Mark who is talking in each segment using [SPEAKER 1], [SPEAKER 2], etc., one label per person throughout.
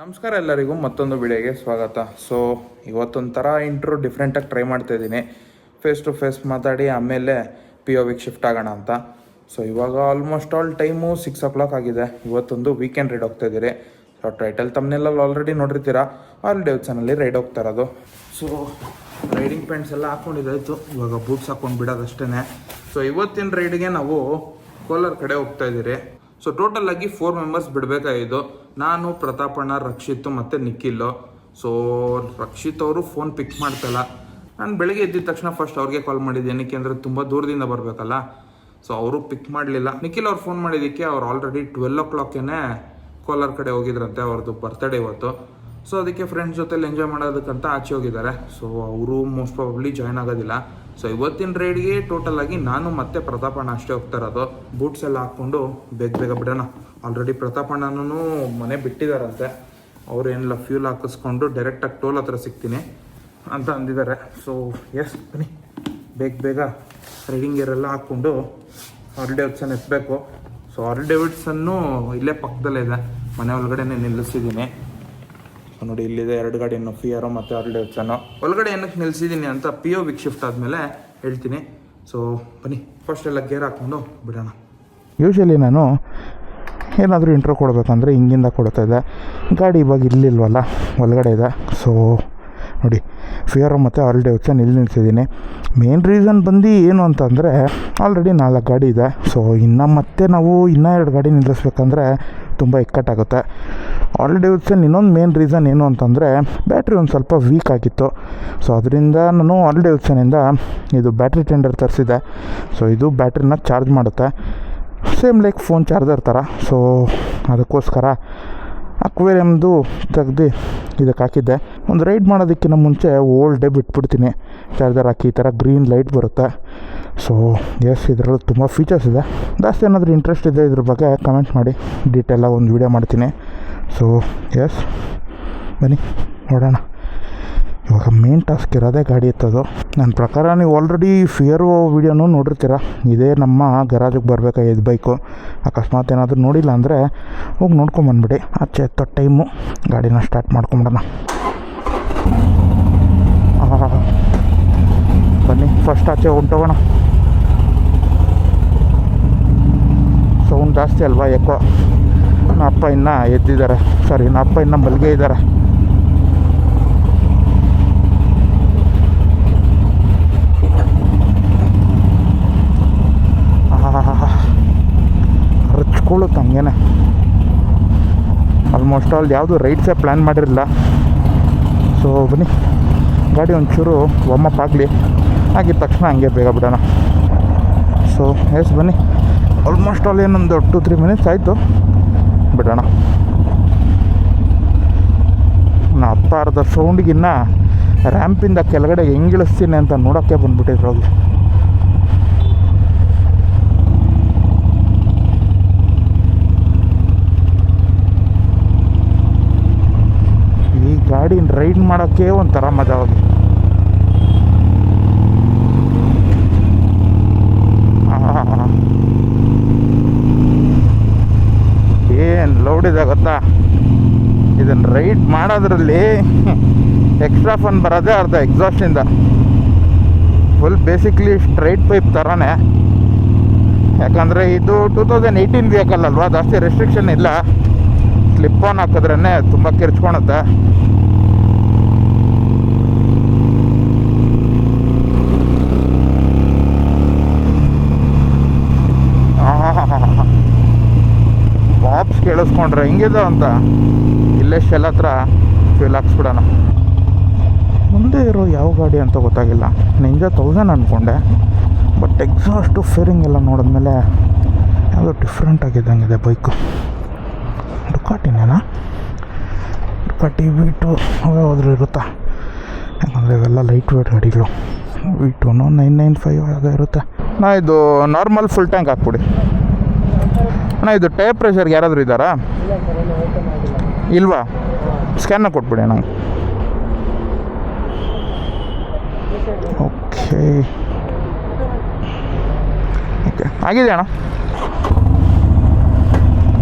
[SPEAKER 1] ನಮಸ್ಕಾರ ಎಲ್ಲರಿಗೂ, ಮತ್ತೊಂದು ವಿಡಿಯೋಗೆ ಸ್ವಾಗತ. ಸೊ ಇವತ್ತೊಂಥರ ಇಂಟ್ರೂ ಡಿಫ್ರೆಂಟಾಗಿ ಟ್ರೈ ಮಾಡ್ತಾ ಇದ್ದೀನಿ. ಫೇಸ್ ಟು ಫೇಸ್ ಮಾತಾಡಿ, ಆಮೇಲೆ ಪಿ ಒ ವಿಗೆ ಶಿಫ್ಟ್ ಆಗೋಣ ಅಂತ. ಸೊ ಇವಾಗ almost all time six o'clock ಆಗಿದೆ. ಇವತ್ತೊಂದು ವೀಕೆಂಡ್ ರೈಡ್ ಹೋಗ್ತಾ ಇದ್ದೀರಿ. ಸೊ ಟೈಟಲ್ ತಮ್ಮನೆಲ್ಲ ಆಲ್ರೆಡಿ ನೋಡಿರ್ತೀರಾ? ಆಲ್ ಡೇವ್ಸನಲ್ಲಿ ರೈಡ್ ಹೋಗ್ತಾ ಇರೋದು. ಸೊ ರೈಡಿಂಗ್ ಪ್ಯಾಂಟ್ಸ್ ಎಲ್ಲ ಹಾಕ್ಕೊಂಡಿದ್ದಾಯಿತು ಇವಾಗ ಬೂಟ್ಸ್ ಹಾಕೊಂಡು ಬಿಡೋದಷ್ಟೇ ಸೊ ಇವತ್ತಿನ ರೈಡ್ಗೆ ನಾವು ಕೋಲಾರ ಕಡೆ ಹೋಗ್ತಾ ಇದ್ದೀರಿ. ಸೊ ಟೋಟಲ್ ಆಗಿ ಫೋರ್ ಮೆಂಬರ್ಸ್ ಬಿಡಬೇಕಾಗಿದ್ದು, ನಾನು ಪ್ರತಾಪಣ್ಣ ರಕ್ಷಿತ್ ಮತ್ತು ನಿಖಿಲ್. ಸೊ ರಕ್ಷಿತ್ ಅವರು ಫೋನ್ ಪಿಕ್ ಮಾಡ್ತಲ್ಲ. ನಾನು ಬೆಳಗ್ಗೆ ಎದ್ದಿದ ತಕ್ಷಣ ಫಸ್ಟ್ ಅವ್ರಿಗೆ ಕಾಲ್ ಮಾಡಿದ್ದೆ. ಏನಕ್ಕೆ ಅಂದರೆ ತುಂಬ ದೂರದಿಂದ ಬರಬೇಕಲ್ಲ. ಸೊ ಅವರು ಪಿಕ್ ಮಾಡಲಿಲ್ಲ. ನಿಖಿಲ್ ಅವ್ರು ಫೋನ್ ಮಾಡಿದ್ದಕ್ಕೆ ಅವ್ರು ಆಲ್ರೆಡಿ ಟ್ವೆಲ್ ಓ ಕ್ಲಾಕೇನೆ ಕೋಲಾರ ಕಡೆ ಹೋಗಿದ್ರಂತೆ ಅವ್ರದ್ದು ಬರ್ತ್ಡೇ ಇವತ್ತು. ಸೊ ಅದಕ್ಕೆ ಫ್ರೆಂಡ್ಸ್ ಜೊತೆಲಿ ಎಂಜಾಯ್ ಮಾಡೋದಕ್ಕಂತ ಆಚೆ ಹೋಗಿದ್ದಾರೆ. ಸೊ ಅವರು ಮೋಸ್ಟ್ ಪ್ರಾಬಬ್ಲಿ ಜಾಯ್ನ್ ಆಗೋದಿಲ್ಲ. ಸೊ ಇವತ್ತಿನ ರೈಡ್ಗೆ ಟೋಟಲ್ ಆಗಿ ನಾನು ಮತ್ತೆ ಪ್ರತಾಪಣ್ಣ ಅಷ್ಟೇ ಹೋಗ್ತಾ ಇರೋದು. ಬೂಟ್ಸ್ ಎಲ್ಲ ಹಾಕ್ಕೊಂಡು ಬೇಗ ಬೇಗ ಬಿಡೋಣ. ಆಲ್ರೆಡಿ ಪ್ರತಾಪಣ್ಣನೂ ಮನೆ ಬಿಟ್ಟಿದ್ದಾರಂತೆ ಅವ್ರು ಏನಿಲ್ಲ ಫ್ಯೂಲ್ ಹಾಕಿಸ್ಕೊಂಡು ಡೈರೆಕ್ಟಾಗಿ ಟೋಲ್ ಹತ್ರ ಸಿಗ್ತೀನಿ ಅಂತ ಅಂದಿದ್ದಾರೆ. ಸೊ ಎಸ್ ಬನ್ನಿ. ಬೇಗ ಬೇಗ ರೈಡಿಂಗ್ ಗೇರ್ ಎಲ್ಲ ಹಾಕ್ಕೊಂಡು ಆರ್ ಡೇವಿಡ್ಸನ್ ಎತ್ತಬೇಕು ಸೊ ಆರ್ ಡೇವಿಡ್ಸನ್ನು ಇಲ್ಲೇ ಪಕ್ಕದಲ್ಲೇ ಇದೆ. ಮನೆ ಒಳಗಡೆನೆ ನಿಲ್ಲಿಸಿದ್ದೀನಿ. ನೋಡಿ, ಇಲ್ಲಿದೆ ಎರಡು ಗಾಡಿ ಫಿಯರೋ ಮತ್ತು ಆರ್ ಡೇವಿಡ್ಸನ್ನು ಒಳಗಡೆ ಏನಕ್ಕೆ ನಿಲ್ಸಿದ್ದೀನಿ ಅಂತ ಪಿ ಒ ವಿಕ್ ಶಿಫ್ಟ್ ಆದಮೇಲೆ ಹೇಳ್ತೀನಿ. ಸೊ ಬನ್ನಿ ಫಸ್ಟ್ ಎಲ್ಲ ಗೇರ್ ಹಾಕ್ಕೊಂಡು ಬಿಡೋಣ.
[SPEAKER 2] ಯೂಶಲಿ ನಾನು ಏನಾದರೂ ಇಂಟ್ರೋ ಕೊಡಬೇಕಂದ್ರೆ ಹಿಂಗಿಂದ ಕೊಡ್ತಾ ಇದ್ದೆ. ಗಾಡಿ ಇವಾಗ ಇಲ್ಲಿಲ್ವಲ್ಲ, ಒಳಗಡೆ ಇದೆ. ಸೊ ನೋಡಿ ಫಿಯರೋ ಮತ್ತು ಆಲ್ರೆಡಿ ಡೇವ್ಸನ್ ಇಲ್ಲಿ ನಿಲ್ಸಿದ್ದೀನಿ. ಮೇನ್ ರೀಸನ್ ಬಂದು ಏನು ಅಂತಂದರೆ ಆಲ್ರೆಡಿ ನಾಲ್ಕು ಗಾಡಿ ಇದೆ. ಸೊ ಇನ್ನು ಮತ್ತೆ ನಾವು ಇನ್ನೂ ಎರಡು ಗಾಡಿ ನಿಲ್ಲಿಸ್ಬೇಕಂದ್ರೆ ತುಂಬ ಇಕ್ಕಟ್ಟಾಗುತ್ತೆ. ಆಲ್ ಡೇವಿಡ್ಸನ್ ಇನ್ನೊಂದು ಮೇನ್ ರೀಸನ್ ಏನು ಅಂತಂದರೆ ಬ್ಯಾಟ್ರಿ ಒಂದು ಸ್ವಲ್ಪ ವೀಕ್ ಆಗಿತ್ತು. ಸೊ ಅದರಿಂದ ನಾನು ಆಲ್ ಡೇವಿಡ್ಸನಿಂದ ಇದು ಬ್ಯಾಟ್ರಿ ಟೆಂಡರ್ ತರಿಸಿದೆ. ಸೊ ಇದು ಬ್ಯಾಟ್ರಿನ ಚಾರ್ಜ್ ಮಾಡುತ್ತೆ. ಸೇಮ್ ಲೈಕ್ ಫೋನ್ ಚಾರ್ಜರ್ ಥರ ಸೊ ಅದಕ್ಕೋಸ್ಕರ ಅಕ್ವೇರಿಯಮ್ದು ತೆಗ್ದು ಇದಕ್ಕೆ ಹಾಕಿದ್ದೆ. ಒಂದು ರೈಡ್ ಮಾಡೋದಕ್ಕಿಂತ ಮುಂಚೆ ಓಲ್ಡ್ ಡೇ ಚಾರ್ಜರ್ ಹಾಕಿ ಈ ಥರ ಗ್ರೀನ್ ಲೈಟ್ ಬರುತ್ತೆ. ಸೊ ಎಸ್ ಇದರಲ್ಲಿ ತುಂಬ ಫೀಚರ್ಸ್ ಇದೆ. ಜಾಸ್ತಿ ಏನಾದರೂ ಇಂಟ್ರೆಸ್ಟ್ ಇದೆ ಇದ್ರ ಬಗ್ಗೆ ಕಮೆಂಟ್ ಮಾಡಿ. ಡೀಟೇಲಾಗಿ ಒಂದು ವೀಡಿಯೋ ಮಾಡ್ತೀನಿ. ಸೊ ಎಸ್ ಬನ್ನಿ, ನೋಡೋಣ. ಇವಾಗ ಮೇನ್ ಟಾಸ್ಕ್ ಇರೋದೇ ಗಾಡಿ ಎತ್ತೋದು. ನನ್ನ ಪ್ರಕಾರ ನೀವು ಆಲ್ರೆಡಿ ಫಿಯರ್ ವೀಡಿಯೋನೂ ನೋಡಿರ್ತೀರ. ಇದೇ ನಮ್ಮ ಗರಾಜಿಗೆ ಬರಬೇಕಾಗಿದ್ದು ಬೈಕು ಅಕಸ್ಮಾತ್ ಏನಾದರೂ ನೋಡಿಲ್ಲ ಅಂದರೆ ಹೋಗಿ ನೋಡ್ಕೊಂಬಂದ್ಬಿಡಿ ಆಚೆ ಎತ್ತೋ ಟೈಮು ಗಾಡಿನ ಸ್ಟಾರ್ಟ್ ಮಾಡ್ಕೊಂಬಿಡೋಣ. ಬನ್ನಿ. ಫಸ್ಟ್ ಆಚೆ ಹೊಂಟೋಗೋಣ. ಸೌಂಡ್ ಜಾಸ್ತಿ ಅಲ್ವಾ ಯಾಕೋ ನನ್ನ ಅಪ್ಪ ಇನ್ನೂ ಎದ್ದಿದ್ದಾರೆ. ಸರಿ ನನ್ನ ಅಪ್ಪ ಇನ್ನೂ ಮಲ್ಗೆ ಇದ್ದಾರೆ. ಹಚ್ಕೊಳ್ಳುತ್ತೆ ಹಂಗೇನೆ. ಆಲ್ಮೋಸ್ಟ್ ಆಲ್ ಯಾವುದು ರೈಡ್ಸೇ ಪ್ಲ್ಯಾನ್ ಮಾಡಿರಲಿಲ್ಲ. ಸೊ ಬನ್ನಿ. ಗಾಡಿ ಒಂಚೂರು ವಾಮಪ್ ಆಗಲಿ. ಆಗಿದ ತಕ್ಷಣ ಹಂಗೆ ಬೇಗ ಬಿಡೋಣ. ಸೊ ಎಸ್ ಬನ್ನಿ. ಆಲ್ಮೋಸ್ಟ್ ಆಲ್ ಏನೊಂದು ಟು ತ್ರೀ ಮಿನಿಟ್ಸ್ ಆಯಿತು. ಬಿಡೋಣ. ನಾ ಹತ್ತಾರದ ಅರ್ಧ ಸೌಂಡ್ಗಿನ್ನ ರ್ಯಾಂಪಿಂದ ಕೆಳಗಡೆ ಹೆಂಗಿಳಿಸ್ತೀನಿ ಅಂತ ನೋಡೋಕ್ಕೆ ಬಂದ್ಬಿಟ್ಟಿದ್ರು ಅದು ಈ ಗಾಡಿನ ರೈಡ್ ಮಾಡೋಕ್ಕೆ ಒಂಥರ ಮಜಾ ಇದೆ ಗೊತ್ತಾ? ಇದನ್ನು ರೈಡ್ ಮಾಡೋದ್ರಲ್ಲಿ ಎಕ್ಸ್ಟ್ರಾ ಫನ್ ಬರೋದೇ ಅರ್ಧ ಎಕ್ಸಾಸ್ಟಿಂದ ಫುಲ್ ಬೇಸಿಕ್ಲಿ ಸ್ಟ್ರೈಟ್ ಪೈಪ್ ಥರನೇ ಯಾಕಂದರೆ ಇದು ಟೂ ತೌಸಂಡ್ ಏಯ್ಟೀನ್ ವೆಹಿಕಲ್ ಅಲ್ವಾ? ಜಾಸ್ತಿ ರೆಸ್ಟ್ರಿಕ್ಷನ್ ಇಲ್ಲ. ಸ್ಲಿಪ್ ಆನ್ ಹಾಕಿದ್ರೇ ತುಂಬ ಕಿರ್ಚ್ಕೊಳುತ್ತೆ ಬಾಕ್ಸ್ ಹಿಂಗಿದ ಅಂತ ಇಲ್ಲೇ ಶೆಲ್ ಹತ್ರ ಫ್ಯೂಲ್ ಹಾಕ್ಸ್ಬಿಡೋಣ. ಮುಂದೆ ಇರೋ ಯಾವ ಗಾಡಿ ಅಂತ ಗೊತ್ತಾಗಿಲ್ಲ. ನಿಂಜ ತೌಸಂಡ್ ಅಂದ್ಕೊಂಡೆ ಬಟ್ ಎಕ್ಸಾಸ್ಟು ಫೇರಿಂಗ್ ಎಲ್ಲ ನೋಡಿದ್ಮೇಲೆ ಯಾವುದೋ ಡಿಫ್ರೆಂಟ್ ಇದೆ ಬೈಕು ಡುಕಾಟಿನೇನಾ ಡುಕಾಟಿ ವೀಟು ಟು ಹೋದ್ರೆ ಇರುತ್ತಾ? ಯಾಕಂದರೆ ಇವೆಲ್ಲ ಲೈಟ್ ವೇಟ್ ಗಾಡಿಗಳು ವೀಟುನು ನೈನ್ ನೈನ್ ಫೈವ್ ಯಾವುದೋ ಇರುತ್ತೆ. ನಾ ಇದು ನಾರ್ಮಲ್ ಫುಲ್ ಟ್ಯಾಂಕ್ ಹಾಕ್ಬಿಡಿ. ಅಣ್ಣ ಇದು ಟೈರ್ ಪ್ರೆಷರ್ಗೆ ಯಾರಾದರೂ ಇದ್ದಾರಾ? ಇಲ್ವಾ? ಸ್ಕ್ಯಾನ್ನ ಕೊಟ್ಬಿಡಿ ಅಣ್ಣ. ಓಕೆ. ಓಕೆ. ಆಗಿದೆ ಅಣ್ಣ.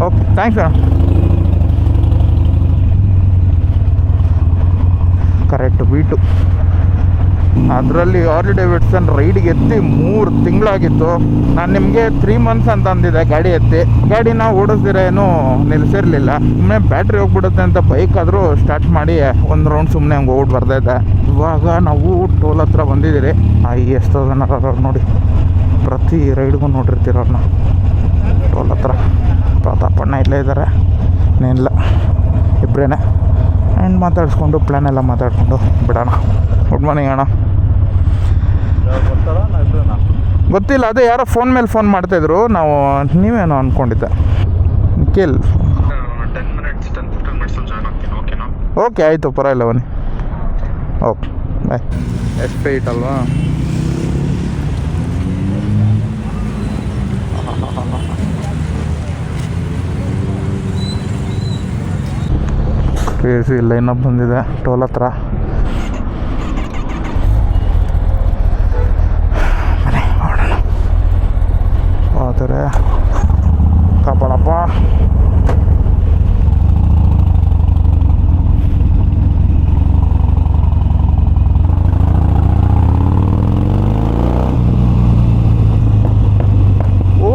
[SPEAKER 2] ಓಕೆ ಥ್ಯಾಂಕ್ಸ್ ಅಣ್ಣ. Correct beat. ಅದರಲ್ಲಿ ಆರ್ಲಿ ಡೇವಿಡ್ಸನ್ ರೈಡ್ಗೆ ಎತ್ತಿ ಮೂರು ತಿಂಗಳಾಗಿತ್ತು. ನಾನು ನಿಮಗೆ ತ್ರೀ ಮಂತ್ಸ್ ಅಂತ ಅಂದಿದ್ದೆ ಗಾಡಿ ಎತ್ತಿ. ಗಾಡಿನ ಓಡಿಸ್ದಿರ ಏನೂ ನಿಲ್ಲಿಸಿರ್ಲಿಲ್ಲ ಸುಮ್ಮನೆ ಬ್ಯಾಟ್ರಿ ಹೋಗ್ಬಿಡುತ್ತೆ ಅಂತ ಬೈಕ್ ಆದರೂ ಸ್ಟಾರ್ಟ್ ಮಾಡಿ ಒಂದು ರೌಂಡ್ ಸುಮ್ಮನೆ ಹಂಗೆ ಓಡ್ ಬರ್ತಾ ಇದ್ದೆ. ಇವಾಗ ನಾವು ಟೋಲ್ ಹತ್ರ ಬಂದಿದ್ದೀರಿ. ಎಷ್ಟು ಜನ ನೋಡಿ. ಪ್ರತಿ ರೈಡ್ಗೂ ನೋಡಿರ್ತೀರವ್ರನ್ನ ಟೋಲ್ ಹತ್ರ. ಪ್ರತಾಪಣ್ಣ ಇಲ್ಲೇ ಇದ್ದಾರೆ ಇನ್ನೇನಿಲ್ಲ ಇಬ್ಬರೇನೆ ಆ್ಯಂಡ್ ಮಾತಾಡಿಸ್ಕೊಂಡು ಪ್ಲ್ಯಾನೆಲ್ಲ ಮಾತಾಡಿಕೊಂಡು ಬಿಡೋಣ. ಗುಡ್ ಮಾರ್ನಿಂಗ್ ಅಣ್ಣ. ಗೊತ್ತಿಲ್ಲ ಅದೇ ಯಾರೋ ಫೋನ್ ಮೇಲೆ ಫೋನ್ ಮಾಡ್ತಾಯಿದ್ರು ನಾವು ನೀವೇನೋ ಅಂದ್ಕೊಂಡಿದ್ದೆ
[SPEAKER 3] ಕೇಳಿ
[SPEAKER 2] ಓಕೆ ಆಯಿತು ಪರವಾಗಿಲ್ಲ ಬನ್ನಿ. ಓಕೆ ಬಾಯ್ ಎಷ್ಟು ಇಟ್ಟಲ್ವಾ ಅಲ್ವಾ? ಇಲ್ಲ ಇನ್ನೊಬ್ಬ ಬಂದಿದೆ ಟೋಲ್ ಹತ್ರ ಬನ್ನಿ ಹೊರಡೋಣ ಆದರೆ ಕಾಪಾಡಪ್ಪ ಓ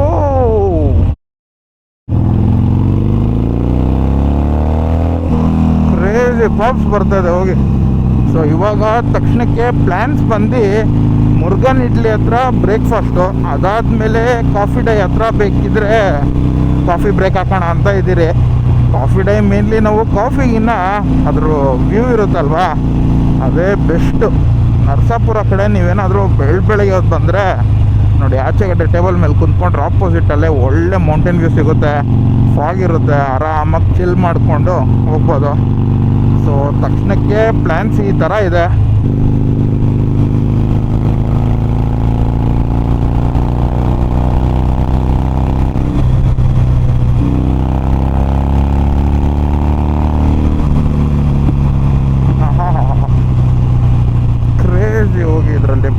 [SPEAKER 2] ಕ್ರೇಜಿ ಪಾಪ್ಸ್ ಬರ್ತದೆ ಹೋಗಿ. ಸೊ ಇವಾಗ ತಕ್ಷಣಕ್ಕೆ ಪ್ಲ್ಯಾನ್ಸ್ ಬಂದು ಮುರುಗನ್ ಇಡ್ಲಿ ಹತ್ರ ಬ್ರೇಕ್ಫಾಸ್ಟು ಅದಾದಮೇಲೆ ಕಾಫಿ ಡೈ ಹತ್ರ ಬೇಕಿದ್ರೆ ಕಾಫಿ ಬ್ರೇಕ್ ಹಾಕೋಣ ಅಂತ ಇದ್ದೀರಿ. ಕಾಫಿ ಡೈ ಮೇನ್ಲಿ ನಾವು ಕಾಫಿಗಿನ್ನ ಅದ್ರ ವ್ಯೂ ಇರುತ್ತಲ್ವಾ? ಅದೇ ಬೆಸ್ಟು ನರಸಾಪುರ ಕಡೆ ನೀವೇನಾದರೂ ಬೆಳ್ ಬೆಳಗ್ಗೆ ಹೊತ್ತು ಬಂದರೆ ನೋಡಿ ಆಚೆ ಕಡೆ ಟೇಬಲ್ ಮೇಲೆ ಕುಂತ್ಕೊಂಡ್ರೆ ಆಪೋಸಿಟಲ್ಲೇ ಒಳ್ಳೆ ಮೌಂಟೇನ್ ವ್ಯೂ ಸಿಗುತ್ತೆ. ಫಾಗ್ ಇರುತ್ತೆ, ಆರಾಮಾಗಿ ಚಿಲ್ ಮಾಡಿಕೊಂಡು ಹೋಗ್ಬೋದು. ಸೊ ತಕ್ಷಣಕ್ಕೆ ಪ್ಲ್ಯಾನ್ಸ್ ಈ ಥರ ಇದೆ.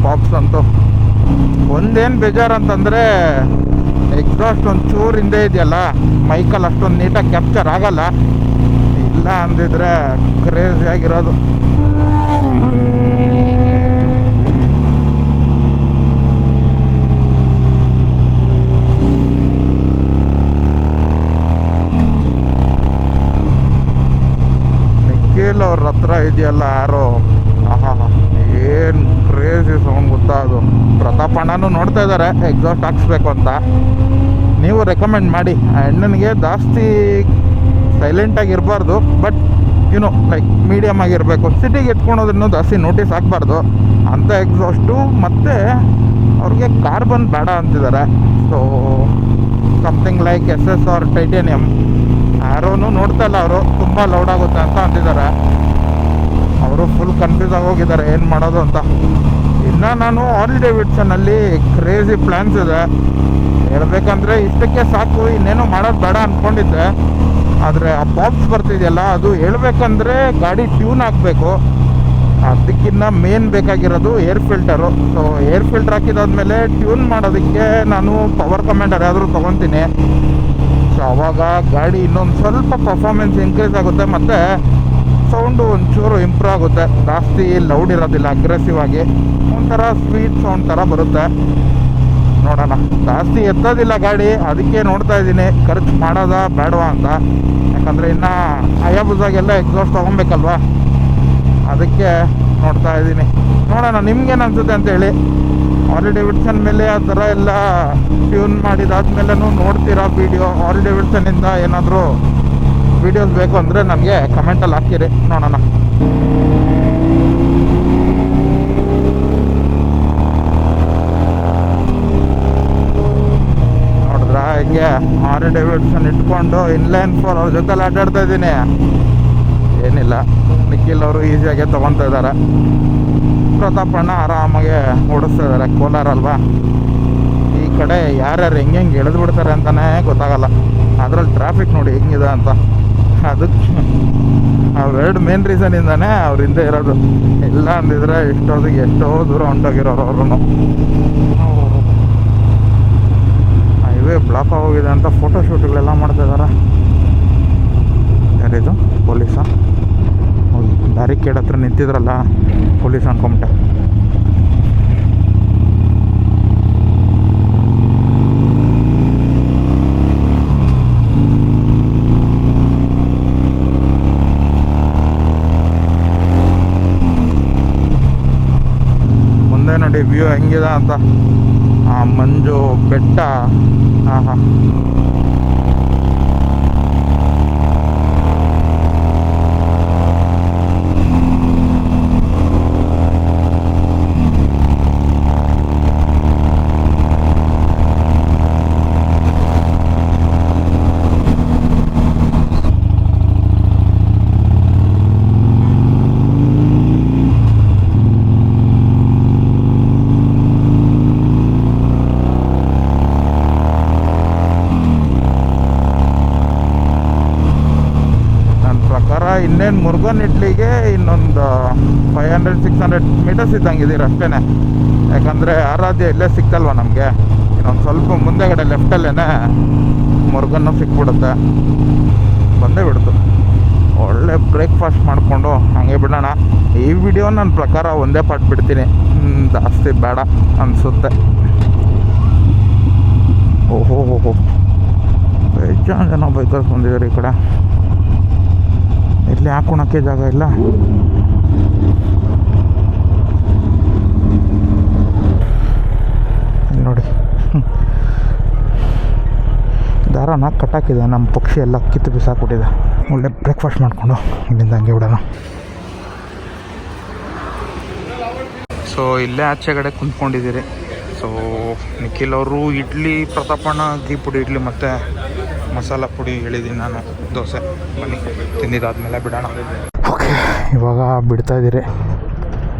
[SPEAKER 2] ಪಾಪ್ಸ್ ಅಂತೂ. ಒಂದೇನು ಬೇಜಾರು ಅಂತಂದರೆ ಎಕ್ಸಾಸ್ಟ್ ಒಂದು ಚೂರು ಹಿಂದೆ ಇದೆಯಲ್ಲ ಮೈಕಲ್ಲಿ ಅಷ್ಟೊಂದು ನೀಟಾಗಿ ಕ್ಯಾಪ್ಚರ್ ಆಗಲ್ಲ. ಇಲ್ಲ ಅಂದಿದ್ರೆ ಕ್ರೇಜಿ ಆಗಿರೋದು. ನಿಖಿಲ್ ಅವ್ರ ಹತ್ರ ಇದೆಯಲ್ಲ ಯಾರೋ? ಏನು ಕ್ರೇಜಿ ಸೌಂಡ್ ಗೊತ್ತಾ ಅದು. ಪ್ರತಾಪ್ ಅಣ್ಣನೂ ನೋಡ್ತಾ ಇದ್ದಾರೆ ಎಕ್ಸಾಸ್ಟ್ ಹಾಕ್ಸ್ಬೇಕು ಅಂತ. ನೀವು ರೆಕಮೆಂಡ್ ಮಾಡಿ. ಆ ಹೆಣ್ಣನಿಗೆ ಜಾಸ್ತಿ ಸೈಲೆಂಟಾಗಿ ಇರಬಾರ್ದು ಬಟ್ ಯುನೋ ಲೈಕ್ ಮೀಡಿಯಮ್ ಆಗಿರಬೇಕು ಸಿಟಿಗೆ ಎತ್ಕೊಳೋದನ್ನು ಜಾಸ್ತಿ ನೋಟಿಸ್ ಆಗಬಾರ್ದು. ಅಂಥ ಎಕ್ಸಾಸ್ಟು ಮತ್ತು ಅವ್ರಿಗೆ ಕಾರ್ಬನ್ ಬೇಡ ಅಂತಿದ್ದಾರೆ so something like S S R titanium ಯಾರೋನು ನೋಡ್ತಾ ಇಲ್ಲ ಅವರು. ತುಂಬ ಲೌಡ್ ಆಗುತ್ತೆ ಅಂತ ಅಂತಿದ್ದಾರೆ ಅವರು ಫುಲ್ ಕನ್ಫ್ಯೂಸ್ ಆಗಿ ಹೋಗಿದ್ದಾರೆ. ಏನು ಮಾಡೋದು ಅಂತ. ಇನ್ನು ನಾನು ಆಲ್ ಡೇವಿಡ್ಸನ್ನಲ್ಲಿ ಕ್ರೇಜಿ ಪ್ಲ್ಯಾನ್ಸ್ ಇದೆ. ಹೇಳಬೇಕಂದ್ರೆ ಇಷ್ಟಕ್ಕೆ ಸಾಕು. ಇನ್ನೇನು ಮಾಡೋದು ಬೇಡ ಅಂದ್ಕೊಂಡಿದ್ದೆ ಆದರೆ ಆ ಪಾಪ್ಸ್ ಬರ್ತಿದೆಯಲ್ಲ, ಅದು ಹೇಳಬೇಕಂದ್ರೆ ಗಾಡಿ ಟ್ಯೂನ್ ಹಾಕಬೇಕು. ಅದಕ್ಕಿಂತ ಮೇನ್ ಬೇಕಾಗಿರೋದು air filter so air filter ಹಾಕಿದಾದ್ಮೇಲೆ tune ಮಾಡೋದಕ್ಕೆ ನಾನು ಪವರ್ ಕಮಾಂಡರ್ ಯಾವ್ದಾದ್ರು ತೊಗೊತೀನಿ. ಸೊ ಅವಾಗ ಗಾಡಿ ಇನ್ನೊಂದು ಸ್ವಲ್ಪ ಪರ್ಫಾರ್ಮೆನ್ಸ್ ಇನ್ಕ್ರೀಸ್ ಆಗುತ್ತೆ, ಮತ್ತು ಸೌಂಡು ಒಂಚೂರು ಇಂಪ್ರೂವ್ ಆಗುತ್ತೆ. ಜಾಸ್ತಿ ಲೌಡ್ ಇರೋದಿಲ್ಲ ಅಗ್ರೆಸಿವ್ ಆಗಿ. ಒಂಥರ ಸ್ವೀಟ್ ಸೌಂಡ್ ಥರ ಬರುತ್ತೆ. ನೋಡೋಣ. ಜಾಸ್ತಿ ಎತ್ತೋದಿಲ್ಲ ಗಾಡಿ, ಅದಕ್ಕೆ ನೋಡ್ತಾ ಇದ್ದೀನಿ. ಖರ್ಚು ಮಾಡೋದಾ ಬೇಡವಾ ಅಂತ. ಯಾಕಂದರೆ ಇನ್ನು ಅಯಾಬುಜಾಗೆಲ್ಲ ಎಕ್ಸಾಸ್ಟ್ ತೊಗೊಬೇಕಲ್ವಾ? ಅದಕ್ಕೆ ನೋಡ್ತಾ ಇದ್ದೀನಿ. ನೋಡೋಣ, ನಿಮ್ಗೇನು ಅನ್ಸುತ್ತೆ ಅಂತೇಳಿ ಆಲ್ ಡೇವಿಡ್ಸನ್ ಮೇಲೆ ಆ ಥರ ಎಲ್ಲ ಟ್ಯೂನ್ ಮಾಡಿದಾದ್ಮೇಲೆ ನೋಡ್ತೀರಾ ವೀಡಿಯೋ ಆಲ್ ಡೇವಿಡ್ಸನ್ನಿಂದ ಏನಾದರೂ ವೀಡಿಯೋಸ್ ಬೇಕು ಅಂದರೆ ನನಗೆ ಕಮೆಂಟಲ್ಲಿ ಹಾಕಿರಿ. ನೋಡೋಣ. ಹಿಂಗೆ ಆರ್ ಡೇವಿಡ್ಸನ್ ಇಟ್ಕೊಂಡು ಇನ್ಲೈನ್ ಫೋರ್ ಅವ್ರ ಜೊತೆಲಿ ಆಟಾಡ್ತಾ ಇದ್ದೀನಿ. ಏನಿಲ್ಲ, ನಿಖಿಲ್ ಅವರು ಈಸಿಯಾಗೆ ತೊಗೊತಾ ಇದ್ದಾರೆ. ಪ್ರತಾಪಣ್ಣ ಆರಾಮಾಗೆ ಓಡಿಸ್ತಾ ಇದ್ದಾರೆ, ಕೋಲಾರ ಅಲ್ವಾ? ಈ ಕಡೆ ಯಾರ್ಯಾರು ಹೆಂಗೆ ಹೆಂಗೆ ಎಳೆದು ಬಿಡ್ತಾರೆ ಅಂತಲೇ ಗೊತ್ತಾಗಲ್ಲ. ಅದರಲ್ಲಿ ಟ್ರಾಫಿಕ್ ನೋಡಿ ಹೆಂಗಿದೆ ಅಂತ. ಅದಕ್ಕೆ ಅವೆರಡು ಮೇನ್ ರೀಸನಿಂದಾನೇ ಅವ್ರ ಹಿಂದೆ ಇರೋದು. ಇಲ್ಲ ಅಂದಿದ್ರೆ ಇಷ್ಟೋದಿಗೆ ಎಷ್ಟೋ ದೂರ ಹೊಂಟೋಗಿರೋರು ಅವ್ರೂ ಹೈವೇ ಬ್ಲಾಕ್ ಆಗೋಗಿದೆ ಅಂತ ಫೋಟೋ ಶೂಟ್ಗಳೆಲ್ಲ ಮಾಡ್ತಾ ಇದ್ದಾರೆ ಯಾರಿದು? ಪೊಲೀಸಾ? ಬ್ಯಾರಿಕೇಡ್ ಹತ್ರ ನಿಂತು ನಿಂತಿದ್ರಲ್ಲ, ಪೊಲೀಸ್ ಅನ್ಕೊಂಬಿಟ್ಟೆ. ಮುಂದೆ ನೋಡಿ ವ್ಯೂ ಹೆಂಗಿದೆ ಅಂತ. ಮಂಜು ಬೆಟ್ಟ. ಹಾಂ ಹಾಂ ನನ್ನ ಪ್ರಕಾರ ಮುರುಗನ್ ಇಡ್ಲಿಗೆ ಇನ್ನೊಂದು five hundred six hundred meters ಇದ್ದಂಗೆ ಇದೀರ ಅಷ್ಟೇ ಯಾಕಂದರೆ ಆರಾಧ್ಯ ಇಲ್ಲೇ ಸಿಕ್ತಲ್ವ ನಮಗೆ? ಇನ್ನೊಂದು ಸ್ವಲ್ಪ ಮುಂದೆಗಡೆ ಲೆಫ್ಟಲ್ಲೇ ಮುರುಗನ್ನು ಸಿಕ್ಬಿಡುತ್ತೆ. ಬಂದೇ ಬಿಡ್ತು. ಒಳ್ಳೆ ಬ್ರೇಕ್ಫಾಸ್ಟ್ ಮಾಡಿಕೊಂಡು ಹಾಗೆ ಬಿಡೋಣ. ಈ ವಿಡಿಯೋ ನನ್ನ ಪ್ರಕಾರ ಒಂದೇ ಪಾಟ್ ಬಿಡ್ತೀನಿ. ಜಾಸ್ತಿ ಬೇಡ ಅನಿಸುತ್ತೆ. ಓಹೋ ಓಹೋ ಬೇಜಾನ್ ಜನ ಬೈಕರ್ಸ್ ಬಂದಿದ್ದಾರೆ ಈ ಕಡೆ. ಇಲ್ಲಿ ಹಾಕೊಳಕ್ಕೆ ಜಾಗ ಇಲ್ಲ. ನೋಡಿ. ದಾರಾನ ಕಟ್ಟಾಕಿದೆ ನಮ್ಮ ಪಕ್ಷಿ ಎಲ್ಲ ಕಿತ್ತು ಬಿಸಾಕ್ಬಿಟ್ಟಿದೆ. ಒಳ್ಳೆ ಬ್ರೇಕ್ಫಾಸ್ಟ್ ಮಾಡಿಕೊಂಡು ಇಲ್ಲಿಂದ ಹಂಗೆ ಬಿಡೋಣ. ಸೊ ಇಲ್ಲೇ ಆಚೆ ಕಡೆ ಕುಂತ್ಕೊಂಡಿದ್ದೀರಿ. ಸೊ ನಿಖಿಲ್ ಅವರು, ಇಡ್ಲಿ ಪ್ರತಾಪಣ್ಣ ದೀಪುಡಿ ಇಡ್ಲಿ ಮತ್ತು ಮಸಾಲ ಪುಡಿ ಹೇಳಿದ್ದೀನಿ ನಾನು. ದೋಸೆ. ಬನ್ನಿ, ತಿಂದಿದ್ದಾದ್ಮೇಲೆ ಬಿಡೋಣ. ಓಕೆ, ಇವಾಗ ಬಿಡ್ತಾ ಇದ್ದೀರಿ.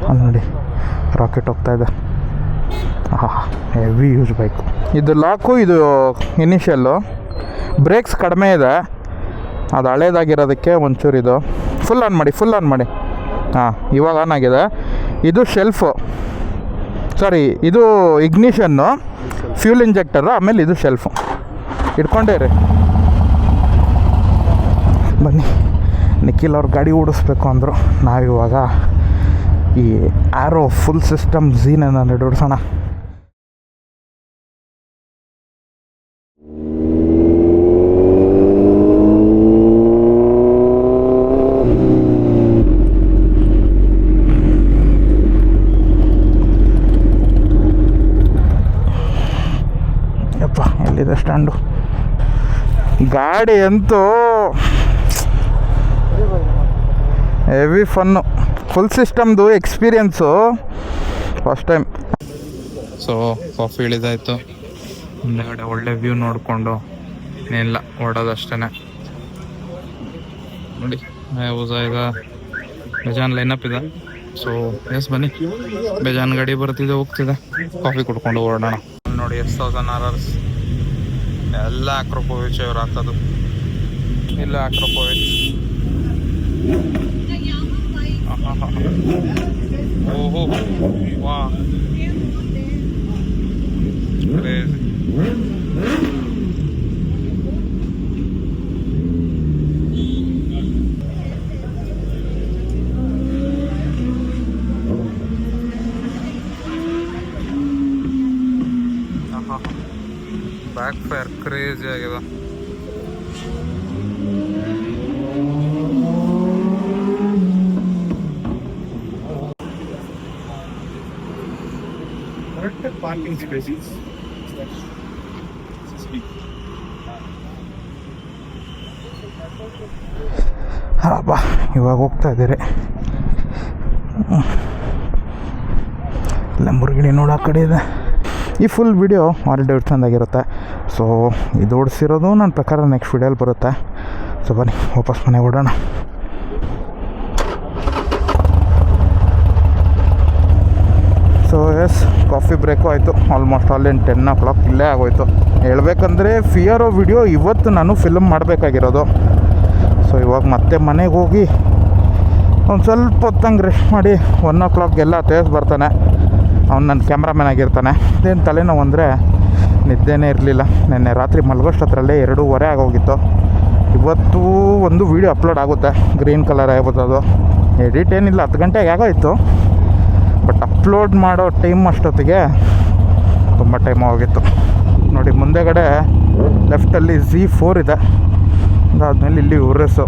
[SPEAKER 2] ಅಲ್ಲಿ ನೋಡಿ, ರಾಕೆಟ್ ಹೋಗ್ತಾ ಇದೆ. ಹಾಂ ಹೆವಿ ಯೂಸ್ ಬೈಕು ಇದು ಲಾಕು, ಇದು ಇನಿಷಿಯಲ್ಲು ಬ್ರೇಕ್ಸ್ ಕಡಿಮೆ ಇದೆ. ಅದು ಹಳೇದಾಗಿರೋದಕ್ಕೆ ಒಂಚೂರು ಇದು. ಫುಲ್ ಆನ್ ಮಾಡಿ ಫುಲ್ ಆನ್ ಮಾಡಿ. ಹಾಂ, ಇವಾಗ ಆನ್ ಆಗಿದೆ. ಇದು ಶೆಲ್ಫು ಸಾರಿ ಇದು ಇಗ್ನಿಷನ್ನು ಫ್ಯೂಲ್ ಇಂಜೆಕ್ಟರು ಆಮೇಲೆ ಇದು ಶೆಲ್ಫು ಇಟ್ಕೊಂಡೇ ರೀ ಬನ್ನಿ. ನಿಖಿಲ್ ಅವ್ರ ಗಾಡಿ ಓಡಿಸ್ಬೇಕು ಅಂದರು. ನಾವಿವಾಗ ಈ ಆರೋ ಫುಲ್ ಸಿಸ್ಟಮ್ ಝೀನನ್ನು ನಡೆಸೋಣ ಎಲ್ಲಿದೆ ಸ್ಟ್ಯಾಂಡು ಗಾಡಿ ಅಂತೂ heavy fun full ಸಿಸ್ಟಮ್ದು experience first time
[SPEAKER 1] so coffee ಇಳಿದಾಯಿತು. ಮುಂದೆಗಡೆ ಒಳ್ಳೆ ವ್ಯೂ ನೋಡಿಕೊಂಡು ಏನಿಲ್ಲ ಓಡೋದಷ್ಟೇ ನೋಡಿ ಈಗ? ಬೇಜಾನ್ ಲೈನಪ್ ಇದೆ. ಸೊ ಎಸ್ ಬನ್ನಿ. ಬೇಜಾನ್ ಗಾಡಿ ಬರ್ತಿದೆ, ಹೋಗ್ತಿದೆ. ಕಾಫಿ ಕುಡ್ಕೊಂಡು ಓಡೋಣ. ನೋಡಿ ಎಸ್ ತೌಸಂಡ್ ಅವರ್ಸ್ ಎಲ್ಲ ಆಕ್ರೋಪೋವಿಚ್ ಇವ್ರು ಹಾಕೋದು. ಇಲ್ಲ ಆಕ್ರೋಪೋವಿಚ್ ಓಹೋ ವಾ Crazy. ಬ್ಯಾಕ್ ಫೈರ್ ಕ್ರೇಜಿ ಆಗಿದೆ
[SPEAKER 3] ಪಾರ್ಕಿಂಗ್ ಸ್ಪೇಸಸ್
[SPEAKER 2] ಅಬ್ಬ ಇವಾಗ ಹೋಗ್ತಾ ಇದ್ದೀರಿ. ಲಂಬರ್ಗಿಣಿ ನೋಡೋ ಕಡೆ ಇದೆ. ಈ ಫುಲ್ ವಿಡಿಯೋ ಆಲ್ರೆಡಿ ಚೆಂದಾಗಿರುತ್ತೆ ಸೊ ಇದು ಓಡಿಸಿರೋದು ನನ್ನ ಪ್ರಕಾರ ನೆಕ್ಸ್ಟ್ ವಿಡಿಯೋಲಿ ಬರುತ್ತೆ. ಸೊ ಬನ್ನಿ, ವಾಪಸ್ ಮನೆಗೆ ಓಡೋಣ. ಸೊ ಎಸ್ ಕಾಫಿ ಬ್ರೇಕು ಆಯಿತು. Almost all ten o'clock ಇಲ್ಲೇ ಆಗೋಯ್ತು. ಹೇಳ್ಬೇಕಂದ್ರೆ ಫಿಯರೋ ವಿಡಿಯೋ ಇವತ್ತು ನಾನು ಫಿಲ್ಮ್ ಮಾಡಬೇಕಾಗಿರೋದು. ಸೊ ಇವಾಗ ಮತ್ತೆ ಮನೆಗೆ ಹೋಗಿ ಒಂದು ಸ್ವಲ್ಪ ಹೊತ್ತಂಗೆ ರೆಸ್ಟ್ ಮಾಡಿ ಒನ್ ಓ ಕ್ಲಾಕ್ಗೆಲ್ಲ ತೇಸ್ ಬರ್ತಾನೆ. ಅವ್ನು ನನ್ನ ಕ್ಯಾಮ್ರಾಮ್ಯಾನ್ ಆಗಿರ್ತಾನೆ. ಅದೇನು ತಲೆನೋವು ಅಂದರೆ ನಿದ್ದೆನೇ ಇರಲಿಲ್ಲ. ನಿನ್ನೆ ರಾತ್ರಿ ಮಲಗೋಷ್ಟತ್ರಲ್ಲೇ ಎರಡೂವರೆ ಆಗೋಗಿತ್ತು. ಇವತ್ತು ಒಂದು ವೀಡಿಯೋ ಅಪ್ಲೋಡ್ ಆಗುತ್ತೆ. ಗ್ರೀನ್ ಕಲರ್ ಆಗಿಬಿಟ್ಟು ಅದು. ಎಡಿಟ್ ಏನಿಲ್ಲ, ಹತ್ತು ಗಂಟೆಗೆ ಆಗೋಯ್ತು. ಬಟ್ ಅಪ್ಲೋಡ್ ಮಾಡೋ ಟೈಮ್ ಅಷ್ಟೊತ್ತಿಗೆ ತುಂಬ ಟೈಮ್ ಹೋಗಿತ್ತು. ನೋಡಿ, ಮುಂದೆಗಡೆ ಲೆಫ್ಟಲ್ಲಿ ಝಿ ಫೋರ್ ಇದೆ. ಅದಾದಮೇಲೆ ಇಲ್ಲಿ ಉರ್ರೆಸ್ಸು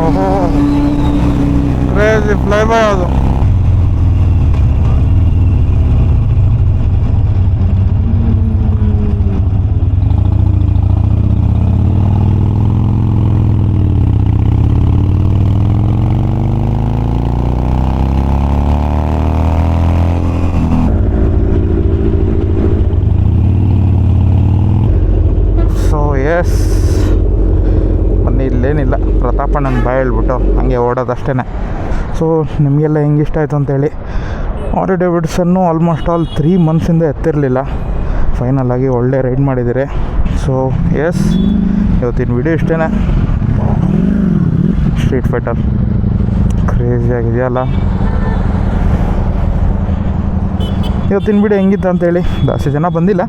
[SPEAKER 2] ಓಹೋ ಕ್ರೇಜಿ ಫ್ಲೈ ಬೈ ಅದು ಸೊ ಎಸ್ ಬನ್ನಿ ಇಲ್ಲೇನಿಲ್ಲ ಪ್ರತಾಪಣ್ಣನ ಬಾಯ್ ಹೇಳ್ಬಿಟ್ಟು ಹಂಗೆ ಓಡೋದಷ್ಟೇ ಸೊ ನಿಮಗೆಲ್ಲ ಹೆಂಗೆ ಇಷ್ಟ ಆಯಿತು ಅಂತೇಳಿ ಆರಿ ಡೇವಿಡ್ಸನ್ನು ಆಲ್ಮೋಸ್ಟ್ ಆಲ್ ತ್ರೀ ಮಂತ್ಸಿಂದ ಎತ್ತಿರಲಿಲ್ಲ. ಫೈನಲ್ ಆಗಿ ಒಳ್ಳೆ ರೈಡ್ ಮಾಡಿದ್ದೀರಿ ಸೊ ಎಸ್ ಇವತ್ತಿನ ವಿಡಿಯೋ ಇಷ್ಟೇ ಸ್ಟ್ರೀಟ್ ಫೈಟರ್ ಕ್ರೇಜಿ ಆಗಿದೆಯಲ್ಲ. ಇವತ್ತಿನ ವಿಡಿಯೋ ಹೆಂಗಿತ್ತು ಅಂತೇಳಿ, ಜಾಸ್ತಿ ಜನ ಬಂದಿಲ್ಲ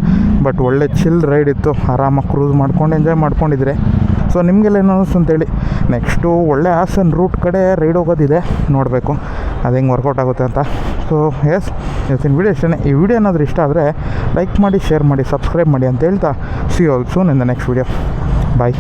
[SPEAKER 2] ಬಟ್ ಒಳ್ಳೆ ಚಿಲ್ ರೈಡ್ ಇತ್ತು. ಆರಾಮಾಗಿ ಕ್ರೂಸ್ ಮಾಡ್ಕೊಂಡು ಎಂಜಾಯ್ ಮಾಡ್ಕೊಂಡಿದ್ರೆ. ಸೊ ನಿಮಗೆಲ್ಲ ಏನು ಅನಿಸ್ತು ಅಂತೇಳಿ ನೆಕ್ಸ್ಟು ಒಳ್ಳೆ ಹಾಸನ್ ರೂಟ್ ಕಡೆ ರೈಡ್ ಹೋಗೋದಿದೆ, ನೋಡಬೇಕು. ಅದು ಹೆಂಗೆ ವರ್ಕೌಟ್ ಆಗುತ್ತೆ ಅಂತ. ಸೊ ಎಸ್ ಇನ್ ವಿಡಿಯೋ ಇಷ್ಟೇ ಈ ವಿಡಿಯೋ ಏನಾದರೂ ಇಷ್ಟ ಆದರೆ ಲೈಕ್ ಮಾಡಿ ಶೇರ್ ಮಾಡಿ ಸಬ್ಸ್ಕ್ರೈಬ್ ಮಾಡಿ ಅಂತ ಹೇಳ್ತಾ. See all soon in the next video bye